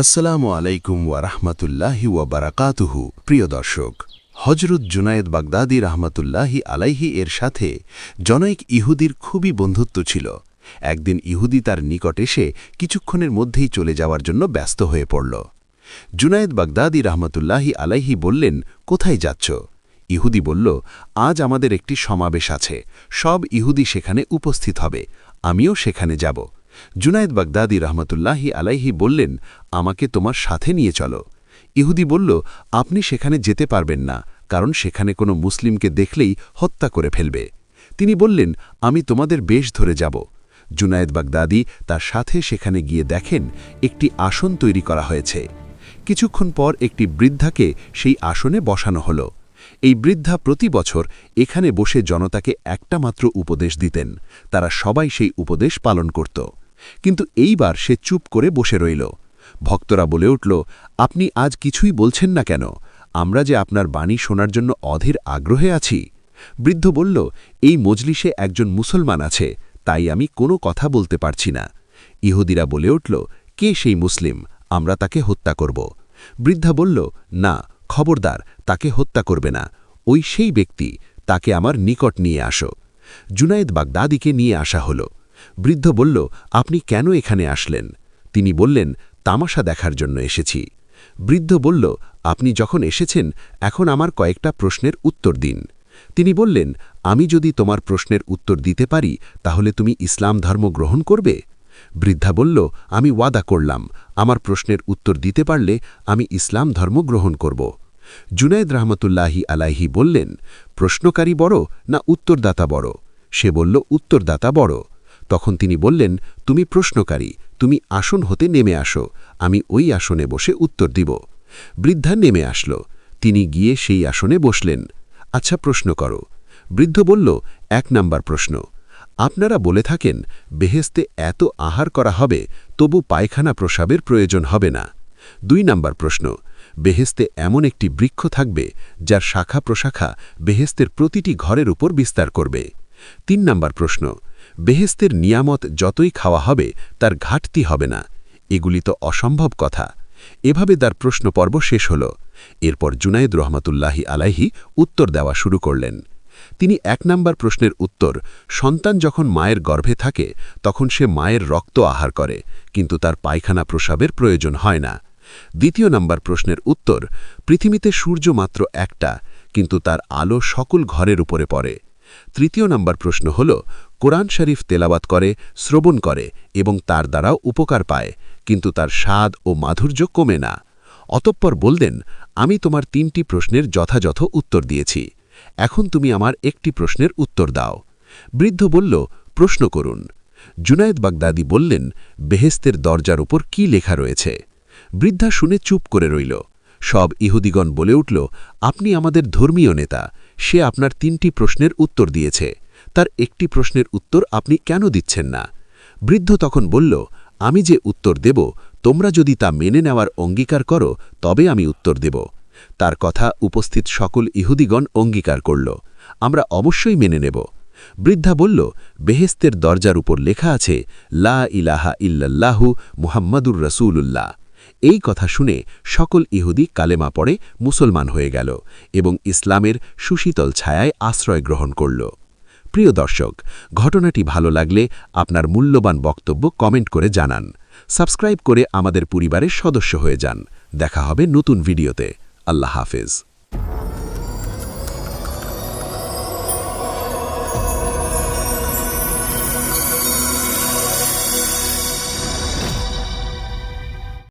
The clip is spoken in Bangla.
আসসালামু আলাইকুম ওয়ারাহমাতুল্লাহি ওয়াবারাকাতুহু প্রিয় দর্শক, হজরত জুনায়েদ বাগদাদি রহমতুল্লাহি আলাইহি এর সাথে জনৈক ইহুদির খুবই বন্ধুত্ব ছিল। একদিন ইহুদি তার নিকট এসে কিছুক্ষণের মধ্যেই চলে যাওয়ার জন্য ব্যস্ত হয়ে পড়ল। জুনায়েদ বাগদাদি রহমতুল্লাহি আলাইহি বললেন, কোথায় যাচ্ছ? ইহুদি বলল, আজ আমাদের একটি সমাবেশ আছে। সব ইহুদি সেখানে উপস্থিত হবে। আমিও সেখানে যাব। জুনায়েদ বাগদাদি রহমতুল্লাহি আলাইহি বললেন, আমাকে তোমার সাথে নিয়ে চলো। ইহুদি বলল, আপনি সেখানে যেতে পারবেন না, কারণ সেখানে কোনো মুসলিমকে দেখলেই হত্যা করে ফেলবে। তিনি বললেন, আমি তোমাদের বেশ ধরে যাব। জুনায়েদ বাগদাদি তার সাথে সেখানে গিয়ে দেখেন, একটি আসন তৈরি করা হয়েছে। কিছুক্ষণ পর একটি বৃদ্ধাকে সেই আসনে বসানো হলো। এই বৃদ্ধা প্রতি বছর এখানে বসে জনতাকে একটা মাত্র উপদেশ দিতেন। তারা সবাই সেই উপদেশ পালন করত। কিন্তু এইবার সে চুপ করে বসে রইল। ভক্তরা বলে উঠল, আপনি আজ কিছুই বলছেন না কেন? আমরা যে আপনার বাণী শোনার জন্য অধীর আগ্রহে আছি। বৃদ্ধ বলল, এই মজলিসে একজন মুসলমান আছে, তাই আমি কোনো কথা বলতে পারছি না। ইহুদিরা বলে উঠল, কে সেই মুসলিম? আমরা তাকে হত্যা করব। বৃদ্ধা বলল, না, খবরদার, তাকে হত্যা করবে না। ওই সেই ব্যক্তি, তাকে আমার নিকট নিয়ে আসো। জুনায়েদ বাগদাদিকে নিয়ে আসা হলো। বৃদ্ধ বলল, আপনি কেন এখানে আসলেন? তিনি বললেন, তামাশা দেখার জন্য এসেছি। বৃদ্ধ বলল, আপনি যখন এসেছেন, এখন আমার কয়েকটা প্রশ্নের উত্তর দিন। তিনি বললেন, আমি যদি তোমার প্রশ্নের উত্তর দিতে পারি, তাহলে তুমি ইসলাম ধর্ম গ্রহণ করবে? বৃদ্ধা বলল, আমি ওয়াদা করলাম। আমার প্রশ্নের উত্তর দিতে পারলে আমি ইসলাম ধর্ম গ্রহণ করব। জুনায়দ রহমতুল্লাহি আলাইহি বললেন, প্রশ্নকারী বড় না উত্তরদাতা বড়? সে বলল, উত্তরদাতা বড়। তখন তিনি বললেন, তুমি প্রশ্নকারী, তুমি আসন হতে নেমে আসো, আমি ওই আসনে বসে উত্তর দিব। বৃদ্ধা নেমে আসল। তিনি গিয়ে সেই আসনে বসলেন। আচ্ছা প্রশ্ন করো। বৃদ্ধ বলল, এক নাম্বার প্রশ্ন। আপনারা বলে থাকেন বেহেস্তে এত আহার করা হবে, তবু পায়খানা প্রসাবের প্রয়োজন হবে না। দুই নাম্বার প্রশ্ন বেহেস্তে এমন একটি বৃক্ষ থাকবে, যার শাখা প্রশাখা বেহেস্তের প্রতিটি ঘরের উপর বিস্তার করবে। তিন নাম্বার প্রশ্ন বেহেস্তের নিয়ামত যতই খাওয়া হবে, তার ঘাটতি হবে না। এগুলি তো অসম্ভব কথা। এভাবে তার প্রশ্ন পর্ব শেষ হল। এরপর জুনায়েদ রহমতুল্লাহি আলাইহি উত্তর দেওয়া শুরু করলেন। তিনি এক নাম্বার প্রশ্নের উত্তর, সন্তান যখন মায়ের গর্ভে থাকে, তখন সে মায়ের রক্ত আহার করে, কিন্তু তার পায়খানা প্রসাবের প্রয়োজন হয় না। দ্বিতীয় নাম্বার প্রশ্নের উত্তর, পৃথিবীতে সূর্য মাত্র একটা, কিন্তু তার আলো সকল ঘরের উপরে পড়ে। তৃতীয় নাম্বার প্রশ্ন হল, কোরআন শরীফ তেলাবাত করে, শ্রবণ করে এবং তার দ্বারাও উপকার পায়, কিন্তু তার স্বাদ ও মাধুর্য কমে না। অতঃপর বললেন, আমি তোমার তিনটি প্রশ্নের যথাযথ উত্তর দিয়েছি। এখন তুমি আমার একটি প্রশ্নের উত্তর দাও। বৃদ্ধ বলল, প্রশ্ন করুন। জুনায়েদ বাগদাদি বললেন, বেহেস্তের দরজার উপর কি লেখা রয়েছে? বৃদ্ধা শুনে চুপ করে রইল। সব ইহুদিগণ বলে উঠল, আপনি আমাদের ধর্মীয় নেতা সে আপনার তিনটি প্রশ্নের উত্তর দিয়েছে। তার একটি প্রশ্নের উত্তর আপনি কেন দিচ্ছেন না? বৃদ্ধ তখন বলল, আমি যে উত্তর দেব, তোমরা যদি তা মেনে নেওয়ার অঙ্গীকার করো, তবে আমি উত্তর দেব। তার কথা উপস্থিত সকল ইহুদিগণ অঙ্গীকার করল। আমরা অবশ্যই মেনে নেব। বৃদ্ধা বলল, বেহেস্তের দরজার উপর লেখা আছে, লা ইলাহা ইল্লাল্লাহু মুহাম্মাদুর রসুল্লাহ এই কথা শুনে সকল ইহুদি কালেমা পড়ে মুসলমান হয়ে গেল এবং ইসলামের সুশীতল ছায়ায় আশ্রয় গ্রহণ করল। প্রিয় দর্শক, ঘটনাটি ভালো লাগলে আপনার মূল্যবান বক্তব্য কমেন্ট করে জানান। সাবস্ক্রাইব করে আমাদের পরিবারের সদস্য হয়ে যান। দেখা হবে নতুন ভিডিওতে। আল্লাহ হাফেজ।